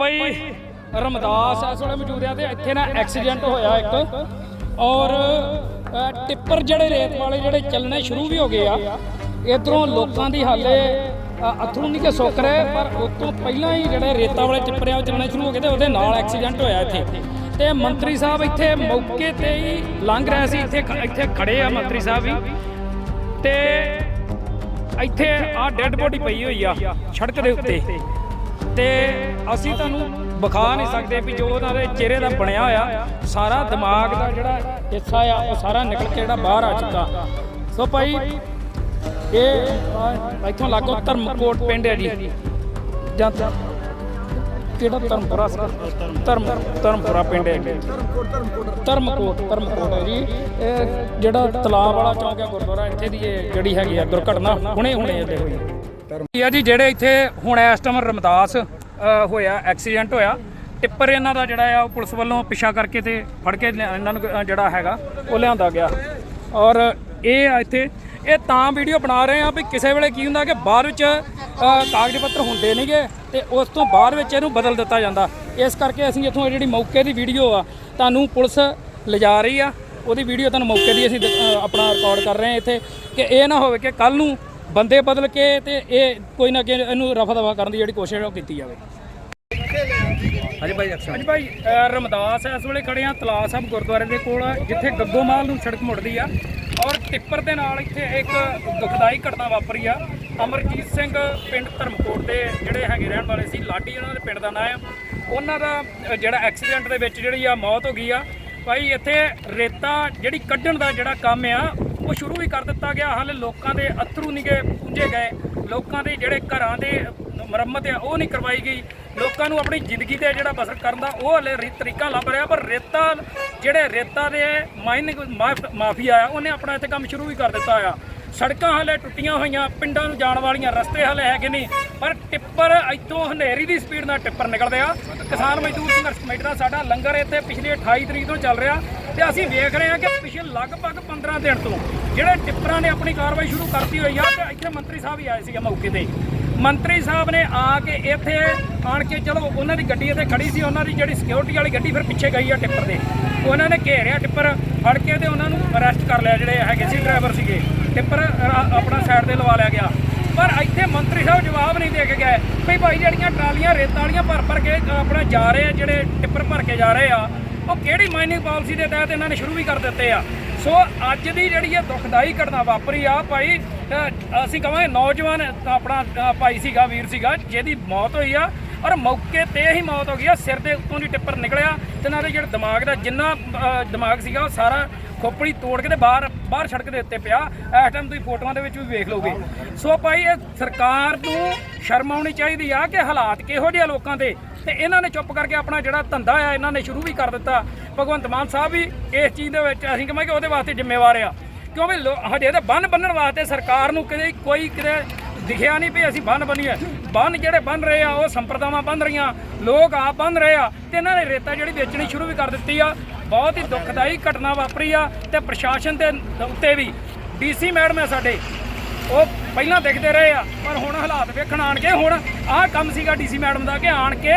ਬਈ ਰਮਦਾਸ ਇਸ ਵੇਲੇ ਮੌਜੂਦ ਆ ਤੇ ਇੱਥੇ ਨਾ ਐਕਸੀਡੈਂਟ ਹੋਇਆ ਇੱਕ। ਔਰ ਟਿੱਪਰ ਜਿਹੜੇ ਰੇਤ ਵਾਲੇ ਜਿਹੜੇ ਚੱਲਣੇ ਸ਼ੁਰੂ ਵੀ ਹੋ ਗਏ ਆ। ਇਧਰੋਂ ਲੋਕਾਂ ਦੀ ਹਾਲੇ ਅ, ਅਥਰੂ ਨਹੀਂ ਕਿ ਸੁੱਕ ਰਹੇ ਪਰ ਉਸ ਤੋਂ ਪਹਿਲਾਂ ਹੀ ਜਿਹੜੇ ਰੇਤਾ ਵਾਲੇ ਟਿੱਪਰ ਆ ਉਹ ਚੱਲਣੇ ਸ਼ੁਰੂ ਹੋ ਗਏ ਤੇ ਉਹਦੇ ਨਾਲ ਐਕਸੀਡੈਂਟ ਹੋਇਆ ਇੱਥੇ। ਤੇ ਮੰਤਰੀ ਸਾਹਿਬ ਇੱਥੇ ਮੌਕੇ ਤੇ ਹੀ ਲੰਘ ਰਹੇ ਸੀ ਇੱਥੇ ਇੱਥੇ ਖੜੇ ਆ ਮੰਤਰੀ ਸਾਹਿਬ ਵੀ। ਤੇ ਇੱਥੇ ਆ ਡੈੱਡ ਬੋਡੀ ਪਈ ਹੋਈ ਆ ਸੜਕ ਦੇ ਉੱਤੇ। ਤੇ ਅਸੀਂ ਤੁਹਾਨੂੰ ਵਿਖਾ ਨਹੀਂ ਸਕਦੇ ਵੀ ਜੋ ਉਹਨਾਂ ਦੇ ਚਿਹਰੇ ਦਾ ਬਣਿਆ ਹੋਇਆ ਸਾਰਾ ਦਿਮਾਗ ਦਾ ਜਿਹੜਾ ਹਿੱਸਾ ਆ ਉਹ ਸਾਰਾ ਨਿਕਲ ਕੇ ਜਿਹੜਾ ਬਾਹਰ ਆ ਚੁੱਕਾ। ਸੋ ਭਾਈ ਇਹ ਇੱਥੋਂ ਲਾਗੋ ਧਰਮਕੋਟ ਪਿੰਡ ਹੈ ਜੀ। ਜਾਂ ਕਿਹੜਾ ਧਰਮਪੁਰਾ ਸੀ? ਧਰਮ ਧਰਮਪੁਰਾ ਪਿੰਡ ਹੈ ਧਰਮਕੋਟ ਧਰਮਕੋਟ ਹੈ ਜੀ। ਇਹ ਜਿਹੜਾ ਤਲਾਬ ਵਾਲਾ ਚੌਂਕ ਹੈ ਗੁਰਦੁਆਰਾ ਇੱਥੇ ਦੀ ਇਹ ਜਿਹੜੀ ਹੈਗੀ ਆ ਦੁਰਘਟਨਾ ਹੁਣੇ ਹੁਣੇ ਇਹਦੇ ਹੋਈ ਹੈ ਜੀ ਜਿਹੜੇ ਇੱਥੇ ਹੁਣ ਇਸ ਟਾਈਮ ਰਮਦਾਸ ਹੋਇਆ ਐਕਸੀਡੈਂਟ ਹੋਇਆ। ਟਿੱਪਰ ਇਹਨਾਂ ਦਾ ਜਿਹੜਾ ਆ, ਉਹ ਪੁਲਿਸ ਵੱਲੋਂ ਪਿੱਛਾ ਕਰਕੇ ਤੇ ਫੜ ਕੇ ਇਹਨਾਂ ਨੂੰ ਜਿਹੜਾ ਹੈਗਾ, ਉਹ ਲਿਆਂਦਾ ਗਿਆ। ਔਰ ਇਹ ਆ ਇੱਥੇ, ਇਹ ਤਾਂ ਵੀਡੀਓ ਬਣਾ ਰਹੇ ਆ ਵੀ ਕਿਸੇ ਵੇਲੇ ਕੀ ਹੁੰਦਾ ਕਿ ਬਾਅਦ ਵਿੱਚ ਕਾਗਜ਼ ਪੱਤਰ ਹੁੰਦੇ ਨਹੀਂਗੇ ਤੇ ਉਸ ਤੋਂ ਬਾਅਦ ਵਿੱਚ ਇਹਨੂੰ ਬਦਲ ਦਿੱਤਾ ਜਾਂਦਾ। ਇਸ ਕਰਕੇ ਅਸੀਂ ਇੱਥੋਂ ਜਿਹੜੀ ਮੌਕੇ ਦੀ ਵੀਡੀਓ ਆ, ਤੁਹਾਨੂੰ ਪੁਲਿਸ ਲਿਜਾ ਰਹੀ ਆ। ਉਹਦੀ ਵੀਡੀਓ ਤੁਹਾਨੂੰ ਮੌਕੇ ਦੀ ਅਸੀਂ ਆਪਣਾ ਰਿਕਾਰਡ ਕਰ ਰਹੇ ਹਾਂ ਇੱਥੇ ਕਿ ਇਹ ਨਾ ਹੋਵੇ ਕਿ ਕੱਲ ਨੂੰ ਬੰਦੇ ਬਦਲ ਕੇ ਤੇ ਇਹ ਕੋਈ ਨਾ ਕਿ ਇਹਨੂੰ ਰਫਾ ਦਫਾ ਕਰਨ ਦੀ ਜਿਹੜੀ ਕੋਸ਼ਿਸ਼ ਹੈ ਉਹ ਕੀਤੀ ਜਾਵੇ। ਹਾਂਜੀ ਭਾਈ ਅਕਸ਼ਰ ਹਾਂਜੀ ਭਾਈ ਅ, ਰਮਦਾਸ ਇਸ ਵੇਲੇ ਖੜੇ ਆ ਤਲਾਬ ਸਾਹਿਬ ਗੁਰਦੁਆਰੇ ਦੇ ਕੋਲ ਜਿੱਥੇ ਗੱਗੋਮਾਲ ਨੂੰ ਸੜਕ ਮੁੜਦੀ ਆ ਔਰ ਟਿੱਪਰ ਦੇ ਨਾਲ ਇੱਥੇ ਇੱਕ ਦੁਖਦਾਈ ਘਟਨਾ ਵਾਪਰੀ ਆ। ਅਮਰਜੀਤ ਸਿੰਘ ਪਿੰਡ ਧਰਮਕੋਟ ਦੇ ਜਿਹੜੇ ਹੈਗੇ ਰਹਿਣ ਵਾਲੇ ਸੀ ਲਾਡੀ ਉਹਨਾਂ ਦੇ ਪਿੰਡ ਦਾ ਨਾਂ ਆ। ਉਹਨਾਂ ਦਾ ਅ, ਜਿਹੜਾ ਐਕਸੀਡੈਂਟ ਦੇ ਵਿੱਚ ਜਿਹੜੀ ਆ ਮੌਤ ਹੋ ਗਈ ਆ। ਭਾਈ ਇੱਥੇ ਰੇਤਾ ਜਿਹੜੀ ਕੱਢਣ ਦਾ ਜਿਹੜਾ ਕੰਮ ਆ ਉਹ ਸ਼ੁਰੂ ਵੀ ਕਰ ਦਿੱਤਾ ਗਿਆ। ਹਾਲੇ ਲੋਕਾਂ ਦੇ ਅਥਰੂ ਨਿਗੇ ਪੂੰਝੇ ਗਏ। ਲੋਕਾਂ ਦੇ ਜਿਹੜੇ ਘਰਾਂ ਦੇ ਮੁਰੰਮਤ ਆ, ਉਹ ਨਹੀਂ ਕਰਵਾਈ ਗਈ। ਲੋਕਾਂ ਨੂੰ ਆਪਣੀ ਜ਼ਿੰਦਗੀ ਤੇ ਜਿਹੜਾ ਬਸਰ ਕਰਨ ਦਾ ਉਹ ਹਲੇ ਰੀ, ਤਰੀਕਾ ਲੱਭ ਰਿਹਾ। ਪਰ ਰੇਤਾ, ਜਿਹੜੇ ਰੇਤਾ ਦੇ ਮਾਈਨਿੰਗ ਮਾਫੀਆ ਆ ਉਹਨੇ ਆਪਣਾ ਇੱਥੇ ਕੰਮ ਸ਼ੁਰੂ ਵੀ ਕਰ ਦਿੱਤਾ ਆ। ਸੜਕਾਂ ਹਲੇ ਟੁੱਟੀਆਂ ਹੋਈਆਂ, ਪਿੰਡਾਂ ਨੂੰ ਜਾਣ ਵਾਲੀਆਂ ਰਸਤੇ ਹਲੇ ਹੈਗੇ ਨਹੀਂ। ਪਰ ਟਿੱਪਰ ਇੱਥੋਂ ਹਨੇਰੀ ਦੀ ਸਪੀਡ ਨਾਲ ਟਿੱਪਰ ਨਿਕਲਦੇ ਆ। ਕਿਸਾਨ ਮਜ਼ਦੂਰ ਸੰਘਰਸ਼ ਕਮੇਟੀ ਦਾ ਸਾਡਾ ਲੰਗਰ ਇੱਥੇ ਪਿਛਲੇ 28 ਤਰੀਕ ਤੋਂ ਚੱਲ ਰਿਹਾ। ਤੇ ਅਸੀਂ ਵੇਖ ਰਹੇ ਹਾਂ ਕਿ ਪਿਛਲੇ ਲਗਭਗ 15 ਦਿਨ ਤੋਂ ਜਿਹੜੇ ਟਿੱਪਰਾਂ ਨੇ ਆਪਣੀ ਕਾਰਵਾਈ ਸ਼ੁਰੂ ਕਰਤੀ ਹੋਈ ਆ ਤੇ ਇੱਥੇ ਮੰਤਰੀ ਸਾਹਿਬ ਹੀ ਆਏ ਸੀਗੇ ਮੌਕੇ ਤੇ। ਮੰਤਰੀ ਸਾਹਿਬ ਨੇ ਆ ਕੇ ਇੱਥੇ ਆਣ ਕੇ ਚਲੋ ਉਹਨਾਂ ਦੀ ਗੱਡੀ ਇੱਥੇ ਖੜੀ ਸੀ ਉਹਨਾਂ ਦੀ ਜਿਹੜੀ ਸਿਕਿਉਰਿਟੀ ਵਾਲੀ ਗੱਡੀ ਫਿਰ ਪਿੱਛੇ ਗਈ ਆ ਟਿੱਪਰ ਦੇ। ਉਹਨਾਂ ਨੇ ਘੇਰਿਆ ਟਿੱਪਰ ਫੜ ਕੇ ਤੇ ਉਹਨਾਂ ਨੂੰ ਅਰੈਸਟ ਕਰ ਲਿਆ ਜਿਹੜੇ ਹੈਗੇ ਸੀ ਡਰਾਈਵਰ ਸੀਗੇ। ਟਿੱਪਰ ਆਪਣਾ ਸਾਈਡ ਤੇ ਲਵਾ ਲਿਆ ਗਿਆ। ਪਰ ਇੱਥੇ ਮੰਤਰੀ ਸਾਹਿਬ ਜਵਾਬ ਨਹੀਂ ਦੇ ਕੇ ਗਏ ਵੀ ਭਾਈ ਜਿਹੜੀਆਂ ਟਰਾਲੀਆਂ ਰੇਤਾਂ ਵਾਲੀਆਂ ਭਰ ਭਰ ਕੇ ਅ, ਆਪਣਾ ਜਾ ਰਹੇ ਆ ਜਿਹੜੇ ਟਿੱਪਰ ਭਰ ਕੇ ਜਾ ਰਹੇ ਆ ਉਹ ਕਿਹੜੀ ਮਾਈਨਿੰਗ ਪਾਲਿਸੀ ਦੇ ਤਹਿਤ ਇਹਨਾਂ ਨੇ ਸ਼ੁਰੂ ਵੀ ਕਰ ਦਿੱਤੇ ਆ। ਸੋ ਅੱਜ ਦੀ ਜਿਹੜੀ ਇਹ ਦੁਖਦਾਈ ਘਟਨਾ ਵਾਪਰੀ ਆ ਭਾਈ ਅਸੀਂ ਕਹਾਂਗੇ ਨੌਜਵਾਨ, ਆਪਣਾ ਭਾਈ ਸੀਗਾ, ਵੀਰ ਸੀਗਾ, ਜਿਹਦੀ ਮੌਤ ਹੋਈ ਆ ਔਰ ਮੌਕੇ ਤੇ ਹੀ ਮੌਤ ਹੋ ਗਈ ਆ, ਸਿਰ ਦੇ ਉੱਤੋਂ ਦੀ ਟਿੱਪਰ ਨਿਕਲਿਆ ਤੇ ਨਾਲੇ ਜਿਹੜਾ ਦਿਮਾਗ ਦਾ ਜਿੰਨਾ ਦਿਮਾਗ ਸੀਗਾ ਉਹ ਸਾਰਾ ਖੋਪੜੀ ਤੋੜ ਕੇ ਤੇ ਬਾਹਰ ਬਾਹਰ ਸੜਕ ਦੇ ਉੱਤੇ ਪਿਆ। ਇਸ ਟਾਈਮ ਤੁਸੀਂ ਫੋਟੋਆਂ ਦੇ ਵਿੱਚ ਵੀ ਵੇਖ ਲਓਗੇ। ਸੋ ਭਾਈ ਇਹ ਸਰਕਾਰ ਨੂੰ ਸ਼ਰਮ ਆਉਣੀ ਚਾਹੀਦੀ ਆ ਕਿ ਹਾਲਾਤ ਕਿਹੋ ਜਿਹੇ ਆ ਲੋਕਾਂ ਦੇ। ਤੇ ਇਹਨਾਂ ਨੇ ਚੁੱਪ ਕਰਕੇ ਆਪਣਾ ਜਿਹੜਾ ਧੰਦਾ ਆ, ਇਹਨਾਂ ਨੇ ਸ਼ੁਰੂ ਵੀ ਕਰ ਦਿੱਤਾ। ਭਗਵੰਤ ਮਾਨ ਸਾਹਿਬ ਵੀ ਇਸ ਚੀਜ਼ ਦੇ ਵਿੱਚ, ਅਸੀਂ ਕਹਾਂਗੇ ਉਹਦੇ ਵਾਸਤੇ ਜ਼ਿੰਮੇਵਾਰ ਆ। ਕਿਉਂਕਿ ਵੀ ਲੋ- ਹਜੇ ਤਾਂ ਬੰਨ ਬੰਨਣ ਵਾਸਤੇ ਸਰਕਾਰ ਨੂੰ ਕਿਤੇ ਕੋਈ ਕਿਤੇ ਦਿਖਿਆ ਨਹੀਂ ਵੀ ਅਸੀਂ ਬੰਨ ਬੰਨੀਏ। ਬੰਨ ਜਿਹੜੇ ਬੰਨ ਰਹੇ ਆ, ਉਹ ਸੰਪਰਦਾਵਾਂ ਬੰਨ ਰਹੀਆਂ, ਲੋਕ ਆਪ ਬੰਨ ਰਹੇ ਆ, ਤੇ ਇਹਨਾਂ ਨੇ ਰੇਤਾ ਜਿਹੜੀ ਵੇਚਣੀ ਸ਼ੁਰੂ ਵੀ ਕਰ ਦਿੱਤੀ ਆ। ਬਹੁਤ ਹੀ ਦੁਖਦਾਈ ਘਟਨਾ ਵਾਪਰੀ ਆ, ਤੇ ਪ੍ਰਸ਼ਾਸਨ ਦੇ ਉੱਤੇ ਵੀ। ਡੀਸੀ ਮੈਡਮ ਹੈ ਸਾਡੇ, ਉਹ ਪਹਿਲਾਂ ਦੇਖਦੇ ਰਹੇ ਆ, ਪਰ ਹੁਣ ਹਾਲਾਤ ਵੇਖਣ ਆਣ ਕੇ ਹੁਣ ਆਹ ਕੰਮ ਸੀਗਾ ਡੀਸੀ ਮੈਡਮ ਦਾ ਕਿ ਆਣ ਕੇ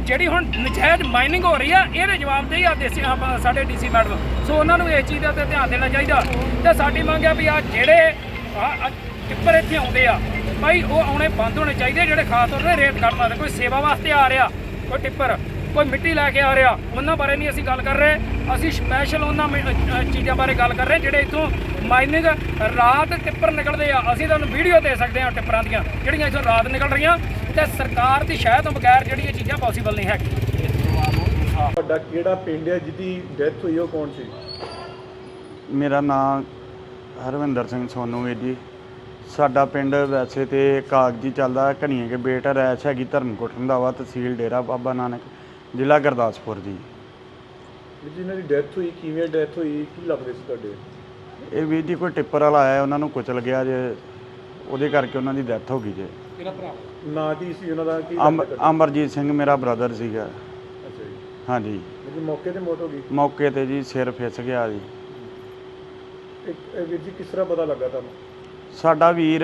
ਜਿਹੜੀ ਹੁਣ ਨਜਾਇਜ਼ ਮਾਈਨਿੰਗ ਹੋ ਰਹੀ ਆ, ਇਹਦੇ ਜਵਾਬ ਦੇ ਆ ਦੇਸੀ ਆਪਾਂ ਸਾਡੇ ਡੀਸੀ ਮੈਡਮ। ਸੋ ਉਹਨਾਂ ਨੂੰ ਇਸ ਚੀਜ਼ ਦੇ ਉੱਤੇ ਧਿਆਨ ਦੇਣਾ ਚਾਹੀਦਾ। ਤੇ ਸਾਡੀ ਮੰਗ ਆ ਵੀ ਆ ਜਿਹੜੇ ਆ ਟਿੱਪਰ ਇੱਥੇ ਆਉਂਦੇ ਆ ਭਾਈ ਉਹ ਆਉਣੇ ਬੰਦ ਹੋਣੇ ਚਾਹੀਦੇ ਜਿਹੜੇ ਖਾਸ ਤੌਰ ਤੇ ਰੇਤ ਕੱਢ ਪਾਉਂਦੇ ਕੋਈ ਸੇਵਾ ਵਾਸਤੇ ਆ ਰਿਹਾ ਕੋਈ ਟਿੱਪਰ ਕੋਈ ਮਿੱਟੀ ਲੈ ਕੇ ਆ ਰਿਹਾ ਉਹਨਾਂ ਬਾਰੇ ਨਹੀਂ ਅਸੀਂ ਗੱਲ ਕਰ ਰਹੇ। ਅਸੀਂ ਸਪੈਸ਼ਲ ਉਹਨਾਂ ਚੀਜ਼ਾਂ ਬਾਰੇ ਗੱਲ ਕਰ ਰਹੇ ਜਿਹੜੇ ਇੱਥੋਂ ਮਾਈਨਿੰਗ ਰਾਤ ਟਿੱਪਰ ਨਿਕਲਦੇ ਆ ਅਸੀਂ ਤੁਹਾਨੂੰ ਵੀਡੀਓ ਦੇ ਸਕਦੇ ਹਾਂ ਟਿੱਪਰਾਂ ਦੀਆਂ ਜਿਹੜੀਆਂ ਇੱਥੋਂ ਰਾਤ ਨਿਕਲ ਰਹੀਆਂ ਤੇ ਸਰਕਾਰ ਦੀ ਸ਼ਾਇਦ ਤੋਂ ਬਗੈਰ ਜਿਹੜੀ ਇਹ ਚੀਜ਼ਾਂ ਪੋਸੀਬਲ ਨਹੀਂ ਹੈਗੀ ਤੁਹਾਡਾ ਕਿਹੜਾ ਪਿੰਡ ਹੈ ਜਿਹਦੀ ਡੈਥ ਹੋਈ ਉਹ ਕੌਣ ਸੀ? ਮੇਰਾ ਨਾਮ ਹਰਵਿੰਦਰ ਸਿੰਘ ਸੋਨੂ ਹੈ ਜੀ ਸਾਡਾ ਪਿੰਡ ਵੈਸੇ ਤੇ ਕਾਗਜੀ ਚੱਲਦਾ ਘਣੀਏ ਕੇ ਬੇਟ ਰੈਸ਼ ਹੈਗੀ ਧਰਮਕੋਟ ਰੰਧਾਵਾ ਤਹਿਸੀਲ ਡੇਰਾ ਬਾਬਾ ਨਾਨਕ ਜ਼ਿਲ੍ਹਾ ਗੁਰਦਾਸਪੁਰ ਜੀ। ਵੀ ਜਿਹਨਾਂ ਦੀ ਡੈਥ ਹੋਈ ਕਿਵੇਂ ਡੈਥ ਹੋਈ ਕੀ ਲੱਗਦੇ ਸੀ ਤੁਹਾਡੇ? ਇਹ ਵੀਰ ਜੀ ਕੋਈ ਟਿੱਪਰ ਵਾਲਾ ਆਇਆ ਉਹਨਾਂ ਨੂੰ ਕੁਚਲ ਗਿਆ ਜੇ ਉਹਦੇ ਕਰਕੇ ਉਹਨਾਂ ਦੀ ਡੈਥ ਹੋ ਗਈ ਜੇ। ਨਾਂ ਕੀ ਸੀ ਉਹਨਾਂ ਦਾ ਕੀ ਅਮ- ਲੱਗਦਾ ਤੁਹਾਡਾ? ਅਮਰਜੀਤ ਸਿੰਘ ਮੇਰਾ ਬ੍ਰਦਰ ਸੀਗਾ। ਅੱਛਾ ਜੀ। ਹਾਂਜੀ। ਮੌਕੇ ਤੇ ਮੌਤ ਹੋ ਗਈ? ਮੌਕੇ ਤੇ ਜੀ ਸਿਰ ਫਿਸ ਗਿਆ ਜੀ। ਇੱਕ ਇਹ ਵੀਰ ਜੀ ਕਿਸ ਤਰ੍ਹਾਂ ਪਤਾ ਲੱਗਾ ਤੁਹਾਨੂੰ? ਸਾਡਾ ਵੀਰ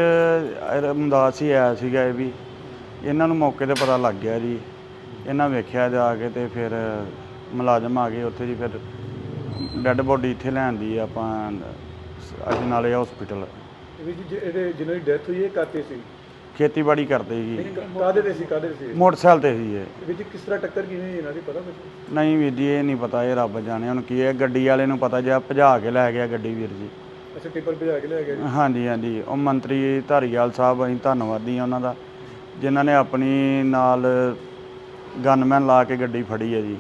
ਰਮਦਾਸ ਹੀ ਆਇਆ ਸੀਗਾ ਇਹ ਵੀ। ਇਹਨਾਂ ਨੂੰ ਮੌਕੇ ਤੇ ਪਤਾ ਲੱਗ ਗਿਆ ਜੀ। ਇਹਨਾਂ ਵੇਖਿਆ ਜਾ ਕੇ ਤੇ ਫਿਰ ਮੁਲਾਜ਼ਮ ਆ ਗਏ ਉੱਥੇ ਜੀ ਫਿਰ ਡੈੱਡ ਬੋਡੀ ਇੱਥੇ ਲੈਣ ਦੀ ਆਪਾਂ ਅਜਨਾਲੇ ਹਸਪੀਟਲ ਵੀ ਜੀ ਜੇ ਇਹਦੇ ਜਿਹਨਾਂ ਦੀ ਡੈਥ ਹੋਈ ਇਹ ਕਾਤੇ ਸੀ? ਖੇਤੀਬਾੜੀ ਕਰਦੇ ਜੀ ਕਾਦੇ ਤੇ ਸੀ ਕਾਦੇ ਸੀ? ਮੋਟਰਸਾਈਕਲ ਤੇ ਸੀ ਇਹ। ਵੀ ਜੀ ਕਿਸ ਤਰ੍ਹਾਂ ਟੱਕਰ ਕਿਵੇਂ ਇਹਨਾਂ ਦੀ ਪਤਾ ਨਹੀਂ ਵੀਰ ਜੀ ਇਹ ਨਹੀਂ ਪਤਾ ਇਹ ਰੱਬ ਜਾਣੇ ਹੁਣ ਕੀ ਹੈ ਗੱਡੀ ਵਾਲੇ ਨੂੰ ਪਤਾ ਜਿਆ ਭਜਾ ਕੇ ਲੈ ਗਿਆ ਗੱਡੀ ਵੀਰ ਜੀ। ਅੱਛਾ ਟਿੱਪਰ ਭਜਾ ਕੇ ਲੈ ਗਿਆ ਜੀ? ਹਾਂਜੀ ਹਾਂਜੀ। ਉਹ ਮੰਤਰੀ ਧਾਰੀਵਾਲ ਸਾਹਿਬ ਅਸੀਂ ਧੰਨਵਾਦੀ ਹਾਂ ਉਹਨਾਂ ਦਾ ਜਿਨ੍ਹਾਂ ਨੇ ਆਪਣੀ ਨਾਲ ਗਨਮੈਨ ਲਾ ਕੇ ਗੱਡੀ ਫੜੀ ਹੈ ਜੀ।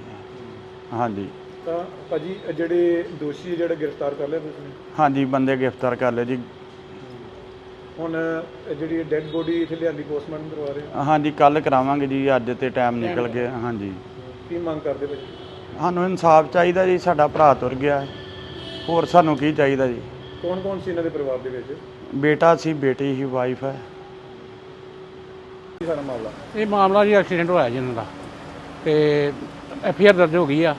ਹਾਂਜੀ। ਤਾਂ ਭਾਜੀ ਇਹ ਜਿਹੜੇ ਦੋਸ਼ੀ ਜਿਹੜਾ ਗ੍ਰਿਫਤਾਰ ਕਰ ਲਿਆ ਤੁਸੀਂ? ਹਾਂਜੀ ਬੰਦੇ ਗ੍ਰਿਫਤਾਰ ਕਰ ਲਏ ਜੀ। ਹੁਣ ਇਹ ਜਿਹੜੀ ਡੈੱਡ ਬੋਡੀ ਇੱਥੇ ਲਿਆਂਦੀ ਪੋਸਟਮਾਰਟਮ ਕਰਵਾ ਰਹੇ ਹੋ? ਹਾਂਜੀ ਕੱਲ ਕਰਾਵਾਂਗੇ ਜੀ ਅੱਜ ਤੇ ਟਾਈਮ ਨਿਕਲ ਗਿਆ। ਹਾਂਜੀ। ਕੀ ਮੰਗ ਕਰਦੇ ਭਾਜੀ? ਸਾਨੂੰ ਇਨਸਾਫ ਚਾਹੀਦਾ ਜੀ ਸਾਡਾ ਭਰਾ ਤੁਰ ਗਿਆ। ਹੈ। ਹੋਰ ਸਾਨੂੰ ਕੀ ਚਾਹੀਦਾ ਜੀ? ਕੌਣ ਕੌਣ ਸੀ ਇਹਨਾਂ ਦੇ ਪਰਿਵਾਰ ਦੇ ਵਿੱਚ? ਬੇਟਾ ਸੀ ਬੇਟੀ ਹੀ ਵਾਈਫ ਹੈ। ਕੀ ਸਾਰਾ ਮਾਮਲਾ? ਇਹ ਮਾਮਲਾ ਜੀ ਐਕਸੀਡੈਂਟ ਹੋਇਆ ਜੀ ਇਹਨਾਂ ਦਾ। ਤੇ ਐਫ ਆਰ ਦਰਜ ਹੋ ਗਈ ਆ।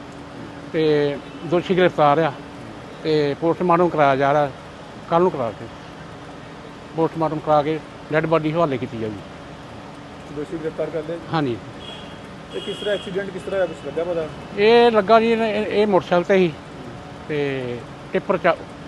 ਤੇ ਦੋਸ਼ੀ ਗ੍ਰਿਫਤਾਰ ਆ। ਤੇ ਪੋਸਟਮਾਰਟਮ ਕਰਾਇਆ ਜਾ ਰਿਹਾ। ਕੱਲ ਨੂੰ ਕਰਾ ਕੇ। ਪੋਸਟਮਾਰਟਮ ਕਰਾ ਕੇ ਡੈੱਡ ਬਾਡੀ ਹਵਾਲੇ ਕੀਤੀ ਜਾਊਗੀ। ਦੋਸ਼ੀ ਗ੍ਰਿਫਤਾਰ ਕਰ ਲਏ? ਹਾਂਜੀ। ਇਹ ਕਿਸ ਤਰ੍ਹਾਂ ਐਕਸੀਡੈਂਟ ਕਿਸ ਤਰ੍ਹਾਂ ਹੋਇਆ? ਕੁਛ ਲੱਗਾ ਪਤਾ? ਇਹ ਲੱਗਾ ਜੀ ਇਹ ਇਹ ਮੋਟਰਸਾਈਕਲ ਤੇ ਸੀ। ਤੇ ਟਿੱਪਰ ਚ